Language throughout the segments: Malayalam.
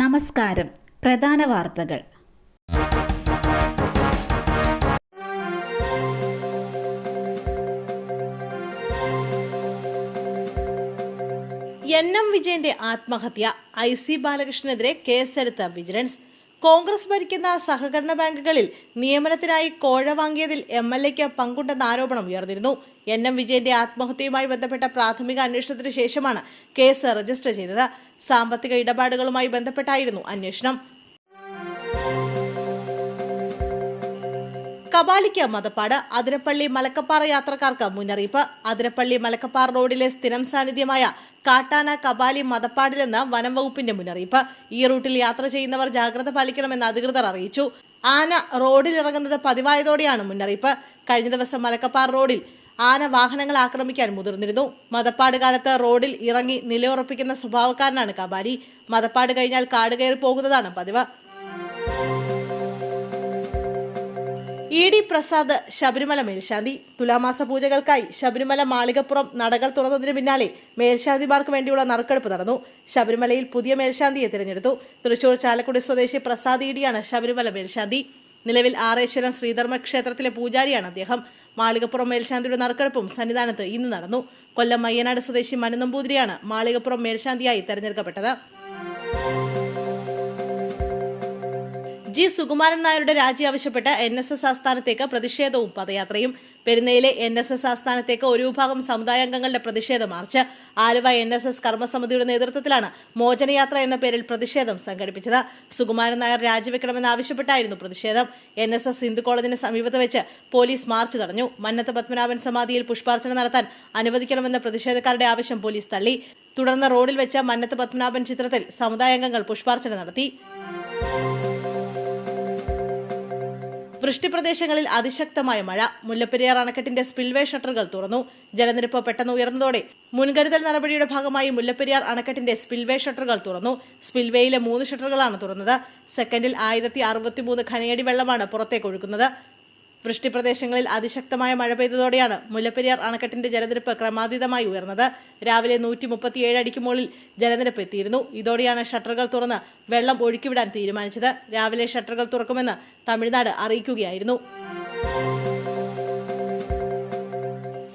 നമസ്കാരം. പ്രധാന വാർത്തകൾ. എൻ എം വിജയന്റെ ആത്മഹത്യ. ഐ സി ബാലകൃഷ്ണനെതിരെ കേസെടുത്ത വിജിലൻസ്. കോൺഗ്രസ് ഭരിക്കുന്ന സഹകരണ ബാങ്കുകളിൽ നിയമനത്തിനായി കോഴ വാങ്ങിയതിൽ എം എൽ എക്ക് പങ്കുണ്ടെന്ന ആരോപണം ഉയർന്നിരുന്നു. എൻ എം വിജയന്റെ ആത്മഹത്യയുമായി ബന്ധപ്പെട്ട പ്രാഥമിക അന്വേഷണത്തിന് ശേഷമാണ് കേസ് രജിസ്റ്റർ ചെയ്തത്. സാമ്പത്തിക ഇടപാടുകളുമായി ബന്ധപ്പെട്ടായിരുന്നു അന്വേഷണം. കബാലിക്ക് മതപ്പാട് അതിരപ്പള്ളി മലക്കപ്പാറ യാത്രക്കാർക്ക് മുന്നറിയിപ്പ്. അതിരപ്പള്ളി മലക്കപ്പാറ റോഡിലെ സ്ഥിരം സാന്നിധ്യമായ കാട്ടാന കബാലി മതപ്പാടിലെന്ന് വനം വകുപ്പിന്റെ മുന്നറിയിപ്പ്. ഈ റൂട്ടിൽ യാത്ര ചെയ്യുന്നവർ ജാഗ്രത പാലിക്കണമെന്ന് അധികൃതർ അറിയിച്ചു. ആന റോഡിലിറങ്ങുന്നത് പതിവായതോടെയാണ് മുന്നറിയിപ്പ്. കഴിഞ്ഞ ദിവസം മലക്കപ്പാറ റോഡിൽ ആന വാഹനങ്ങൾ ആക്രമിക്കാൻ മുതിർന്നിരുന്നു. മതപ്പാട് കാലത്ത് റോഡിൽ ഇറങ്ങി നിലയുറപ്പിക്കുന്ന സ്വഭാവക്കാരനാണ് കബാരി. മതപ്പാട് കഴിഞ്ഞാൽ കാട് കയറി പോകുന്നതാണ് പതിവ്. ഇ ഡി പ്രസാദ് ശബരിമല മേൽശാന്തി. തുലാമാസ പൂജകൾക്കായി ശബരിമല മാളികപ്പുറം നടകൾ തുറന്നതിന് പിന്നാലെ മേൽശാന്തിമാർക്ക് വേണ്ടിയുള്ള നറുക്കെടുപ്പ് നടന്നു. ശബരിമലയിൽ പുതിയ മേൽശാന്തിയെ തിരഞ്ഞെടുത്തു. തൃശൂർ ചാലക്കുടി സ്വദേശി പ്രസാദ് ഇ ഡിയാണ് ശബരിമല മേൽശാന്തി. നിലവിൽ ആറേശ്വരം ശ്രീധർമ്മ ക്ഷേത്രത്തിലെ പൂജാരിയാണ് അദ്ദേഹം. മാളികപ്പുറം മേൽശാന്തിയുടെ നറുക്കെടുപ്പും സന്നിധാനത്ത് ഇന്ന് നടന്നു. കൊല്ലം മയ്യനാട് സ്വദേശി മനു നമ്പൂതിരിയാണ് മാളികപ്പുറം മേൽശാന്തിയായി തെരഞ്ഞെടുക്കപ്പെട്ടത്. ജി. സുകുമാരൻ നായരുടെ രാജി ആവശ്യപ്പെട്ട് എൻ. എസ്. എസ് ആസ്ഥാനത്തേക്ക് പ്രതിഷേധവും പദയാത്രയും. പെരുന്നയിലെ എൻ എസ് എസ് ആസ്ഥാനത്തേക്ക് ഒരു വിഭാഗം സമുദായാംഗങ്ങളുടെ പ്രതിഷേധ March. Aluva N S S കർമ്മസമിതിയുടെ നേതൃത്വത്തിലാണ് മോചനയാത്ര എന്ന പേരിൽ പ്രതിഷേധം സംഘടിപ്പിച്ചത്. സുകുമാരൻ നായർ രാജിവെക്കണമെന്നാവശ്യപ്പെട്ടായിരുന്നു പ്രതിഷേധം. എൻ എസ് എസ് ഹിന്ദു കോളേജിന് സമീപത്ത് വെച്ച് പോലീസ് മാർച്ച് തടഞ്ഞു. മന്നത്ത് പത്മനാഭൻ സമാധിയിൽ പുഷ്പാർച്ചന നടത്താൻ അനുവദിക്കണമെന്ന പ്രതിഷേധക്കാരുടെ ആവശ്യം പോലീസ് തള്ളി. തുടർന്ന് റോഡിൽ വെച്ച മന്നത്ത് പത്മനാഭൻ ചിത്രത്തിൽ സമുദായാംഗങ്ങൾ പുഷ്പാർച്ചന നടത്തി. വൃഷ്ടിപ്രദേശങ്ങളിൽ അതിശക്തമായ മഴ. മുല്ലപ്പെരിയാർ അണക്കെട്ടിന്റെ സ്പിൽവേ ഷട്ടറുകൾ തുറന്നു. ജലനിരപ്പ് പെട്ടെന്ന് ഉയർന്നതോടെ മുൻകരുതൽ നടപടിയുടെ ഭാഗമായി മുല്ലപ്പെരിയാർ അണക്കെട്ടിന്റെ സ്പിൽവേ ഷട്ടറുകൾ തുറന്നു. സ്പിൽവേയിലെ മൂന്ന് ഷട്ടറുകളാണ് തുറന്നത്. സെക്കൻഡിൽ ആയിരത്തി അറുപത്തിമൂന്ന് ഖനയടി വെള്ളമാണ് പുറത്തേക്ക് ഒഴുകുന്നത്. വൃഷ്ടിപ്രദേശങ്ങളിൽ അതിശക്തമായ മഴ പെയ്തതോടെയാണ് മുല്ലപ്പെരിയാർ അണക്കെട്ടിന്റെ ജലനിരപ്പ് ക്രമാതീതമായി ഉയർന്നത്. രാവിലെ നൂറ്റി മുപ്പത്തിയേഴ് അടിക്ക് മുകളിൽ ജലനിരപ്പ് എത്തിയിരുന്നു. ഇതോടെയാണ് ഷട്ടറുകൾ തുറന്ന് വെള്ളം ഒഴുക്കിവിടാൻ തീരുമാനിച്ചത്. രാവിലെ ഷട്ടറുകൾ തുറക്കുമെന്ന് തമിഴ്നാട് അറിയിക്കുകയായിരുന്നു.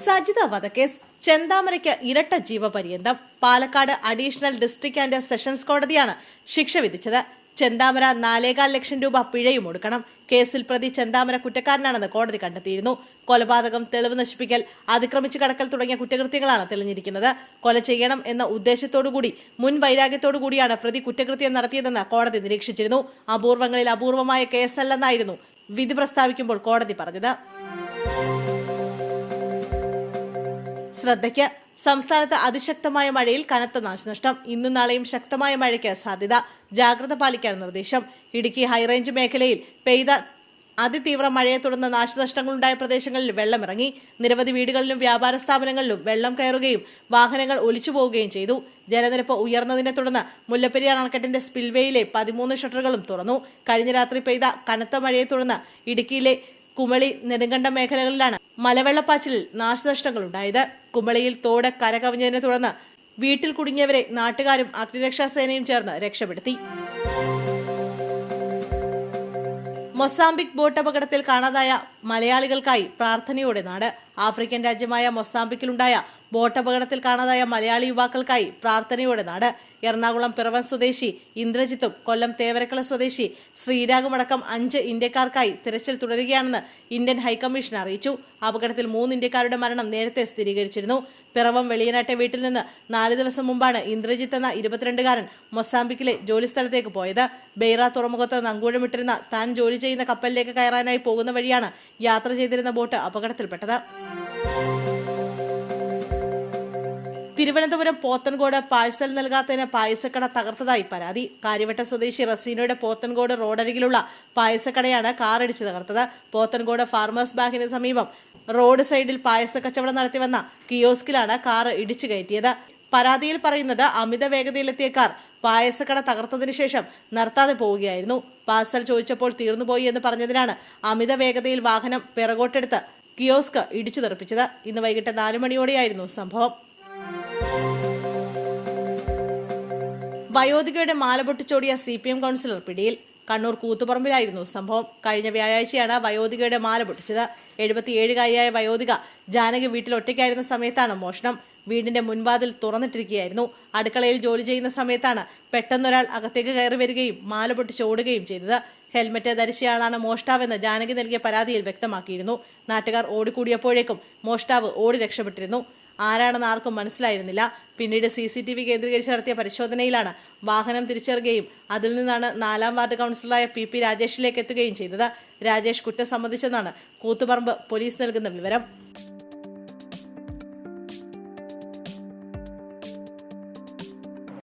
സജിത വധക്കേസ് ചെന്താമരയ്ക്ക് ഇരട്ട ജീവപര്യന്തം. Palakkad additional district and sessions കോടതിയാണ് ശിക്ഷ വിധിച്ചത്. ചെന്താമര നാലേകാൽ ലക്ഷം രൂപ പിഴയും ഒടുക്കണം. കേസിൽ പ്രതി ചെന്താമര കുറ്റക്കാരനാണെന്ന് കോടതി കണ്ടെത്തിയിരുന്നു. കൊലപാതകം തെളിവ് നശിപ്പിക്കൽ അതിക്രമിച്ചു കടക്കൽ തുടങ്ങിയ കുറ്റകൃത്യങ്ങളാണ് തെളിഞ്ഞിരിക്കുന്നത്. കൊല ചെയ്യണം എന്ന ഉദ്ദേശത്തോടുകൂടി മുൻ വൈരാഗ്യത്തോടു കൂടിയാണ് പ്രതി കുറ്റകൃത്യം നടത്തിയതെന്ന് കോടതി നിരീക്ഷിച്ചിരുന്നു. അപൂർവങ്ങളിൽ അപൂർവമായ കേസല്ലെന്നായിരുന്നു വിധി പ്രസ്താവിക്കുമ്പോൾ കോടതി പറഞ്ഞത്. ശ്രദ്ധയ്ക്ക് സംസ്ഥാനത്ത് അതിശക്തമായ മഴയിൽ കനത്ത നാശനഷ്ടം. ഇന്നും നാളെയും ശക്തമായ മഴയ്ക്ക് സാധ്യത. ജാഗ്രത പാലിക്കാൻ നിർദ്ദേശം. ഇടുക്കി ഹൈറേഞ്ച് മേഖലയിൽ പെയ്ത അതിതീവ്ര മഴയെ തുടർന്ന് നാശനഷ്ടങ്ങളുണ്ടായ പ്രദേശങ്ങളിൽ വെള്ളമിറങ്ങി. നിരവധി വീടുകളിലും വ്യാപാര സ്ഥാപനങ്ങളിലും വെള്ളം കയറുകയും വാഹനങ്ങൾ ഒലിച്ചു പോവുകയും ചെയ്തു. ജലനിരപ്പ് ഉയർന്നതിനെ തുടർന്ന് മുല്ലപ്പെരിയാർ അണക്കെട്ടിന്റെ സ്പിൽവേയിലെ പതിമൂന്ന് ഷട്ടറുകളും തുറന്നു. കഴിഞ്ഞ രാത്രി പെയ്ത കനത്ത മഴയെ തുടർന്ന് ഇടുക്കിയിലെ കുമളി നെടുങ്കണ്ടം മേഖലകളിലാണ് മലവെള്ളപ്പാച്ചിലിൽ നാശനഷ്ടങ്ങൾ ഉണ്ടായത് കുമളിയിൽ തോട് കരകവിഞ്ഞതിനെ തുടർന്ന് വീട്ടിൽ കുടുങ്ങിയവരെ നാട്ടുകാരും അഗ്നിരക്ഷാസേനയും ചേർന്ന് രക്ഷപ്പെടുത്തി. മൊസാംബിക് ബോട്ട് അപകടത്തിൽ കാണാതായ മലയാളികൾക്കായി പ്രാർത്ഥനയോടെ നാട്. ആഫ്രിക്കൻ രാജ്യമായ മൊസാംബിക്കിലുണ്ടായ ബോട്ട് അപകടത്തിൽ കാണാതായ മലയാളി യുവാക്കൾക്കായി പ്രാർത്ഥനയോടെ നാട്. എറണാകുളം പിറവൻ സ്വദേശി ഇന്ദ്രജിത്തും കൊല്ലം തേവരക്കള സ്വദേശി ശ്രീരാഗുമടക്കം അഞ്ച് ഇന്ത്യക്കാർക്കായി തിരച്ചിൽ തുടരുകയാണെന്ന് ഇന്ത്യൻ ഹൈക്കമ്മീഷൻ അറിയിച്ചു. അപകടത്തിൽ മൂന്ന് ഇന്ത്യക്കാരുടെ മരണം നേരത്തെ സ്ഥിരീകരിച്ചിരുന്നു. പിറവം വെളിയനാട്ടെ വീട്ടിൽ നിന്ന് നാല് ദിവസം മുമ്പാണ് ഇന്ദ്രജിത്ത് എന്ന ഇരുപത്തിരണ്ടുകാരൻ മൊസാംബിക്കിലെ ജോലിസ്ഥലത്തേക്ക് പോയത്. ബെയ്റ തുറമുഖത്ത് നങ്കൂഴമിട്ടിരുന്ന താൻ ജോലി ചെയ്യുന്ന കപ്പലിലേക്ക് കയറാനായി പോകുന്ന വഴിയാണ് യാത്ര ചെയ്തിരുന്ന ബോട്ട് അപകടത്തിൽപ്പെട്ടത്. തിരുവനന്തപുരം പോത്തൻകോട് പാഴ്സൽ നൽകാത്തതിന് പായസക്കട തകർത്തതായി പരാതി. കാര്യവട്ട സ്വദേശി റസീനയുടെ പോത്തൻകോട് റോഡരികിലുള്ള പായസക്കടയാണ് കാറിടിച്ച് തകർത്തത്. പോത്തൻകോട് ഫാർമേഴ്സ് ബാങ്കിന് സമീപം റോഡ് സൈഡിൽ പായസ കച്ചവടം നടത്തിവന്ന കിയോസ്കിലാണ് കാർ ഇടിച്ചു കയറ്റിയത്. പരാതിയിൽ പറയുന്നത് അമിത വേഗതയിലെത്തിയ കാർ പായസക്കട തകർത്തതിനു ശേഷം നിർത്താതെ പോവുകയായിരുന്നു. പാഴ്സൽ ചോദിച്ചപ്പോൾ തീർന്നുപോയി എന്ന് പറഞ്ഞതിനാണ് അമിത വേഗതയിൽ വാഹനം പിറകോട്ടെടുത്ത് കിയോസ്ക് ഇടിച്ചു തെറിപ്പിച്ചത്. ഇന്ന് വൈകിട്ട് നാലു മണിയോടെയായിരുന്നു സംഭവം. വയോധികയുടെ മാല പൊട്ടിച്ചോടിയ സി പി എം കൗൺസിലർ പിടിയിൽ. കണ്ണൂർ കൂത്തുപറമ്പിലായിരുന്നു സംഭവം. കഴിഞ്ഞ വ്യാഴാഴ്ചയാണ് വയോധികയുടെ മാല പൊട്ടിച്ചത്. എഴുപത്തിയേഴുകാരിയായ വയോധിക ജാനകി വീട്ടിൽ ഒറ്റയ്ക്കായിരുന്ന സമയത്താണ് മോഷണം. വീടിന്റെ മുൻവാതിൽ തുറന്നിട്ടിരിക്കുകയായിരുന്നു. അടുക്കളയിൽ ജോലി ചെയ്യുന്ന സമയത്താണ് പെട്ടെന്നൊരാൾ അകത്തേക്ക് കയറി വരികയും മാല പൊട്ടിച്ചോടുകയും ചെയ്തത്. ഹെൽമറ്റ് ധരിച്ചയാളാണ് മോഷ്ടാവെന്ന് ജാനകി നൽകിയ പരാതിയിൽ വ്യക്തമാക്കിയിരുന്നു. നാട്ടുകാർ ഓടിക്കൂടിയപ്പോഴേക്കും മോഷ്ടാവ് ഓടി രക്ഷപ്പെട്ടിരുന്നു. ആരാണെന്ന് ആർക്കും മനസ്സിലായിരുന്നില്ല. പിന്നീട് സി സി ടി വി കേന്ദ്രീകരിച്ച് നടത്തിയ പരിശോധനയിലാണ് വാഹനം തിരിച്ചറിയുകയും അതിൽ നിന്നാണ് നാലാം വാർഡ് കൗൺസിലറായ പി പി രാജേഷിലേക്ക് എത്തുകയും ചെയ്തത്. രാജേഷ് കുറ്റം സമ്മതിച്ചെന്നാണ് കൂത്തുപറമ്പ് പോലീസ് നൽകുന്ന വിവരം.